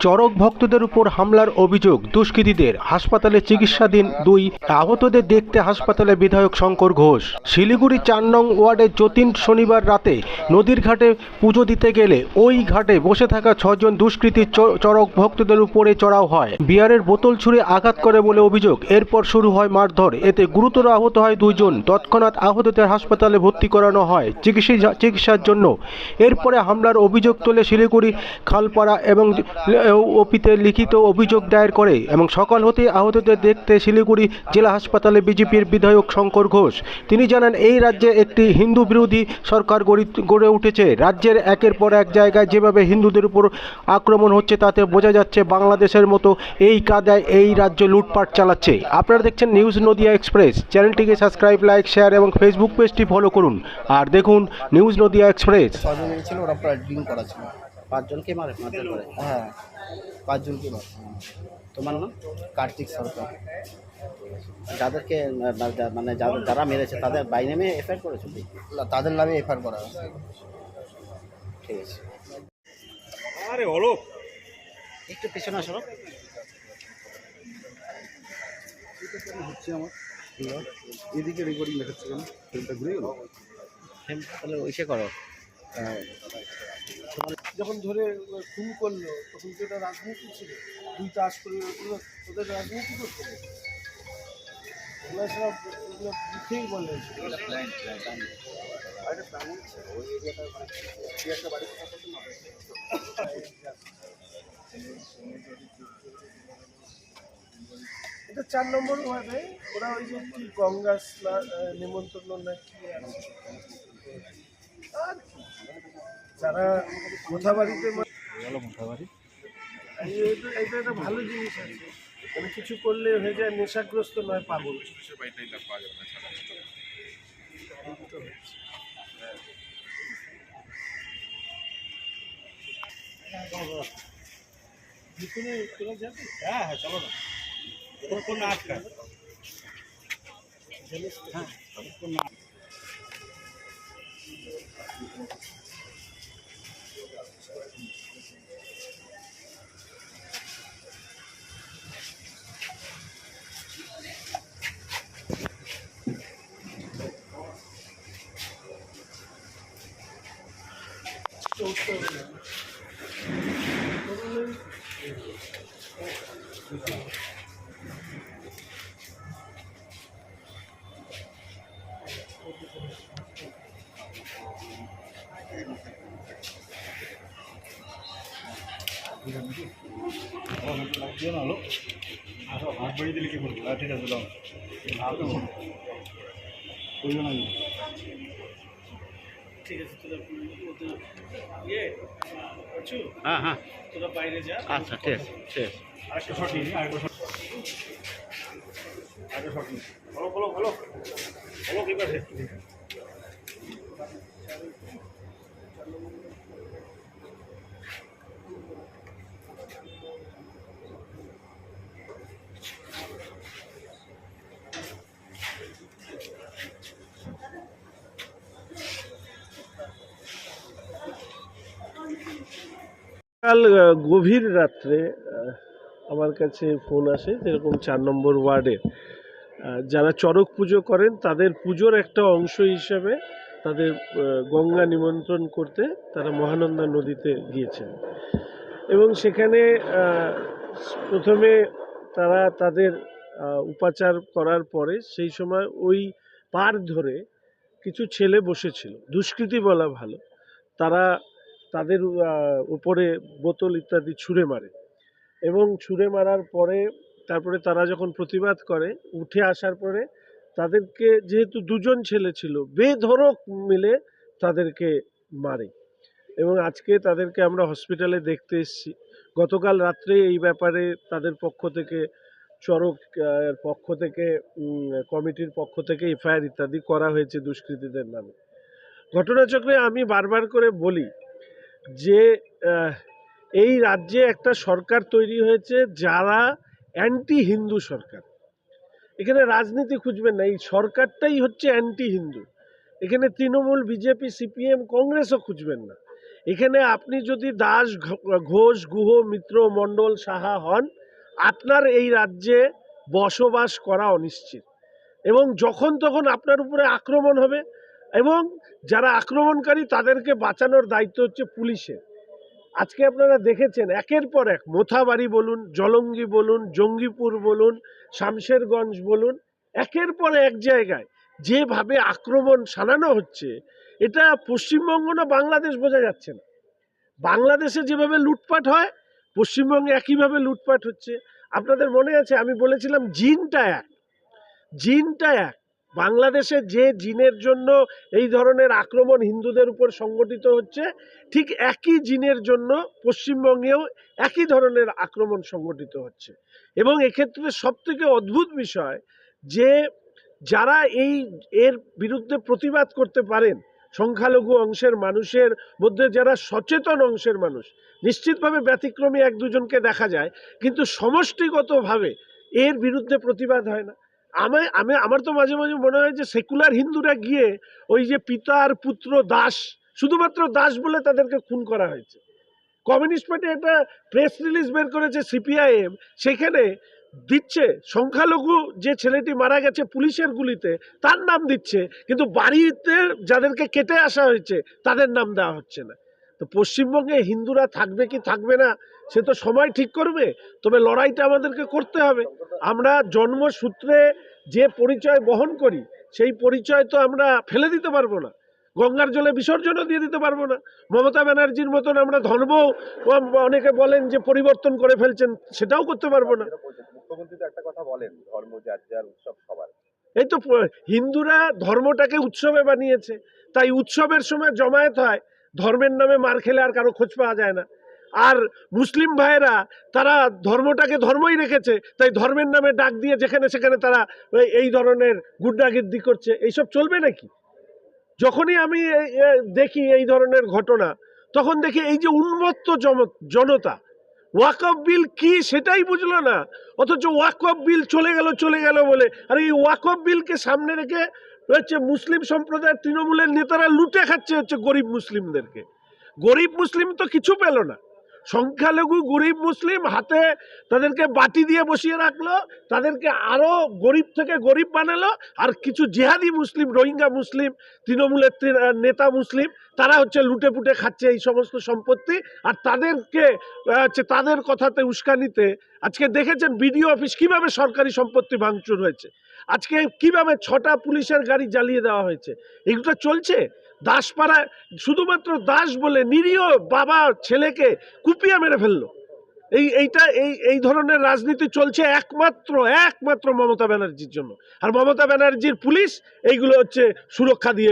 চরক ভক্তদের উপর হামলার অভিযোগ। দুষ্কৃতীদের হাসপাতালে চিকিৎসাধীন দুই আহতদের দেখতে হাসপাতালে বিধায়ক শঙ্কর ঘোষ। শিলিগুড়ি চার নং ওয়ার্ডের যতীন শনিবার রাতে নদীর ঘাটে পুজো দিতে গেলে ওই ঘাটে বসে থাকা ছজন দুষ্কৃতী চরক ভক্তদের উপরে চড়াও হয়। বিয়ারের বোতল ছুঁড়ে আঘাত করে বলে অভিযোগ। এরপর শুরু হয় মারধর। এতে গুরুতর আহত হয় দুইজন। তৎক্ষণাৎ আহতদের হাসপাতালে ভর্তি করানো হয় চিকিৎসা, চিকিৎসার জন্য। এরপরে হামলার অভিযোগ তোলে শিলিগুড়ি, খালপাড়া এবং ওপিতে লিখিত অভিযোগ দায়ের করে এবং সকাল হতে আহতদের দেখতে শিলিগুড়ি জেলা হাসপাতালে বিজেপির বিধায়ক শঙ্কর ঘোষ। তিনি জানান, এই রাজ্যে একটি হিন্দু বিরোধী সরকার গড়ি- উঠেছে। রাজ্যের একের পর এক জায়গায় যেভাবে হিন্দুদের উপর আক্রমণ হচ্ছে, তাতে বোঝা যাচ্ছে বাংলাদেশের মতো এই কাদায় এই রাজ্য লুটপাট চালাচ্ছে। আপনারা দেখছেন নিউজ নদিয়া এক্সপ্রেস। চ্যানেলটিকে সাবস্ক্রাইব, লাইক, শেয়ার এবং ফেসবুক পেজটি ফলো করুন। আর দেখুন নিউজ নদিয়া এক্সপ্রেস। ছিল ওরা প্রায় ড্রিঙ্ক করা ছিল। পাঁচজনকে মারে মারধর করে। হ্যাঁ পাঁচজনকে মারছে তোমার নাম? কার্তিক সরকার। যাদেরকে মানে যাদের যারা মেরেছে তাদের বাই নেমে এফআইআর করেছ? তাদের নামে এফআইআর করা ঠিক আছে। আরে অলোক! একটু পিছনে আসো। হচ্ছে আমার এদিকে রেকর্ডিং দেখাচ্ছে কেন? ফিল্মটা ঘুরে গেল? ফিল্ম তাহলে ওইসে করো। যখন ধরে খুন করল তখন তো এটা রাজনীতি ছিল। দুই চাষ করে ওদের রাজনীতি করতে হবে। ওগুলো সব ওগুলো মুখেই বলে এটা চার নম্বর ওয়ার্ডে ওরা ওই যে কি গঙ্গা স্নান নিমন্ত্রণ না কি আছে? আর কি? যারা মোথাবাড়িতে এইটা এইটা একটা ভালো জিনিস আছে। মানে কিছু করলে হয়ে যায় নেশাগ্রস্ত নয় পাগল। ভিতরে তোরা যাবি হ্যাঁ হ্যাঁ চলো না। কোন না আটকায় হ্যাঁ হবে না। তখন হলো আসো হাত দিলে কি করব ঠিক আছে দাও প্রয়োজন আছে ঠিক আছে। তোরা ইয়ে হ্যাঁ হ্যাঁ তোরা বাইরে যা আচ্ছা ঠিক ঠিক আরেকটা শট নিই আরেকটা শট আরেকটা শট নিই বলো বলো বলো বলো কি পাশে কাল গভীর রাত্রে আমার কাছে ফোন আসে, যেরকম চার নম্বর ওয়ার্ডে। যারা চড়ক পুজো করেন, তাদের পুজোর একটা অংশ হিসাবে তাদের গঙ্গা নিমন্ত্রণ করতে তারা মহানন্দা নদীতে গিয়েছেন। এবং সেখানে প্রথমে তারা তাদের উপাচার করার পরে সেই সময় ওই পার ধরে কিছু ছেলে বসেছিল। দুষ্কৃতী বলা ভালো। তারা তাদের উপরে বোতল ইত্যাদি ছুঁড়ে মারে। এবং ছুঁড়ে মারার পরে তারপরে তারা যখন প্রতিবাদ করে, উঠে আসার পরে তাদেরকে, যেহেতু দুজন ছেলে ছিল বেধরক মিলে তাদেরকে মারে। এবং আজকে তাদেরকে আমরা হসপিটালে দেখতে এসেছি। গতকাল রাত্রে এই ব্যাপারে তাদের পক্ষ থেকে, চরক পক্ষ থেকে কমিটির পক্ষ থেকে এফআইআর ইত্যাদি করা হয়েছে দুষ্কৃতীদের নামে। ঘটনাচক্রে আমি বারবার করে বলি যে এই রাজ্যে একটা সরকার তৈরি হয়েছে যারা অ্যান্টি হিন্দু সরকার। এখানে রাজনীতি খুঁজবেন না, এই সরকারটাই হচ্ছে অ্যান্টি হিন্দু এখানে তৃণমূল, বিজেপি, সিপিএম, কংগ্রেসও খুঁজবেন না। এখানে আপনি যদি দাস ঘোষ, গুহ, মিত্র, মণ্ডল, সাহা হন, আপনার এই রাজ্যে বসবাস করা অনিশ্চিত। এবং যখন তখন আপনার উপরে আক্রমণ হবে এবং যারা আক্রমণকারী তাদেরকে বাঁচানোর দায়িত্ব হচ্ছে পুলিশের। আজকে আপনারা দেখেছেন, একের পর এক, মোথাবাড়ি বলুন, জলঙ্গি বলুন, জঙ্গিপুর বলুন, শামশেরগঞ্জ বলুন, একের পর এক জায়গায় যেভাবে আক্রমণ সানানো হচ্ছে, এটা পশ্চিমবঙ্গ না বাংলাদেশ বোঝা যাচ্ছে না। বাংলাদেশে যেভাবে লুটপাট হয়, পশ্চিমবঙ্গে একইভাবে লুটপাট হচ্ছে। আপনাদের মনে আছে, আমি বলেছিলাম, জিনটা এক। জিনটা এক। বাংলাদেশে যে জিনের জন্য এই ধরনের আক্রমণ হিন্দুদের উপর সংগঠিত হচ্ছে, ঠিক একই জিনের জন্য পশ্চিমবঙ্গেও একই ধরনের আক্রমণ সংগঠিত হচ্ছে। এবং এক্ষেত্রে সবথেকে অদ্ভুত বিষয় যে যারা এই এর বিরুদ্ধে প্রতিবাদ করতে পারেন, সংখ্যালঘু অংশের মানুষের মধ্যে যারা সচেতন অংশের মানুষ, নিশ্চিতভাবে ব্যতিক্রমী এক দুজনকে দেখা যায়, কিন্তু সমষ্টিগতভাবে এর বিরুদ্ধে প্রতিবাদ হয় না। আমি আমি, আমার তো মাঝে মাঝে মনে হয় যে সেকুলার হিন্দুরা গিয়ে ওই যে পিতা আর পুত্র দাস, শুধুমাত্র দাস বলে তাদেরকে খুন করা হয়েছে। কমিউনিস্ট পার্টি একটা প্রেস রিলিজ বের করেছে সিপিআইএম সেখানে দিচ্ছে, সংখ্যালঘু যে ছেলেটি মারা গেছে পুলিশের গুলিতে, তার নাম দিচ্ছে, কিন্তু বাড়িতে যাদেরকে কেটে আসা হয়েছে, তাদের নাম দেওয়া হচ্ছে না। তো পশ্চিমবঙ্গে হিন্দুরা থাকবে কি থাকবে না, সে তো সময় ঠিক করবে, তবে লড়াইটা আমাদেরকে করতে হবে। আমরা জন্মসূত্রে যে পরিচয় বহন করি সেই পরিচয় তো আমরা ফেলে দিতে পারব না। গঙ্গার জলে বিসর্জনও দিয়ে দিতে পারব না। মমতা ব্যানার্জির মতন আমরা ধর্ম অনেকে বলেন যে পরিবর্তন করে ফেলছেন সেটাও করতে পারব না। একটা কথা বলেন ধর্ম যার যার উৎসব সবার। এই তো হিন্দুরা ধর্মটাকে উৎসবে বানিয়েছে। তাই উৎসবের সময় জমায়েত হয় ধর্মের নামে মার খেলে আর কারও খোঁজ পাওয়া যায় না। আর মুসলিম ভাইয়েরা, তারা ধর্মটাকে ধর্মই রেখেছে, তাই ধর্মের নামে ডাক দিয়ে যেখানে সেখানে তারা এই- ধরনের গুড্ডাগিদ্দি করছে। এইসব চলবে নাকি? যখনই আমি দেখি এই ধরনের ঘটনা, তখন দেখি এই যে উন্মত্ত জনতা, ওয়াকফ বিল কি সেটাই বুঝলো না। অথচ ওয়াকফ বিল চলে গেল চলে গেল বলে, আর এই ওয়াকফ বিলকে সামনে রেখে হচ্ছে মুসলিম সম্প্রদায়ের তৃণমূলের নেতারা লুটে খাচ্ছে হচ্ছে গরিব মুসলিমদেরকে। গরিব মুসলিম তো কিছু পেল না। সংখ্যালঘু গরিব মুসলিম হাতে তাদেরকে বাটি দিয়ে বসিয়ে রাখল, তাদেরকে আরও গরিব থেকে গরিব বানালো, আর কিছু জেহাদি মুসলিম, রোহিঙ্গা মুসলিম, তৃণমূলের নেতা মুসলিম, তারা হচ্ছে লুটে পুটে খাচ্ছে এই সমস্ত সম্পত্তি, আর তাদেরকে হচ্ছে তাদের কথাতে উস্কানিতে, আজকে দেখেছেন বিডিও অফিস কীভাবে সরকারি সম্পত্তি ভাঙচুর হয়েছে, আজকে কীভাবে ছটা পুলিশের গাড়ি জ্বালিয়ে দেওয়া হয়েছে, এগুলো চলছে? দাসপাড়ায় শুধুমাত্র দাস বলে নিরীহ বাবা ছেলেকে কুপিয়া মেরে ফেলল। এই এইটা এই এই ধরনের রাজনীতি চলছে একমাত্র একমাত্র মমতা ব্যানার্জির জন্য। আর মমতা ব্যানার্জির পুলিশ এইগুলো হচ্ছে সুরক্ষা দিয়ে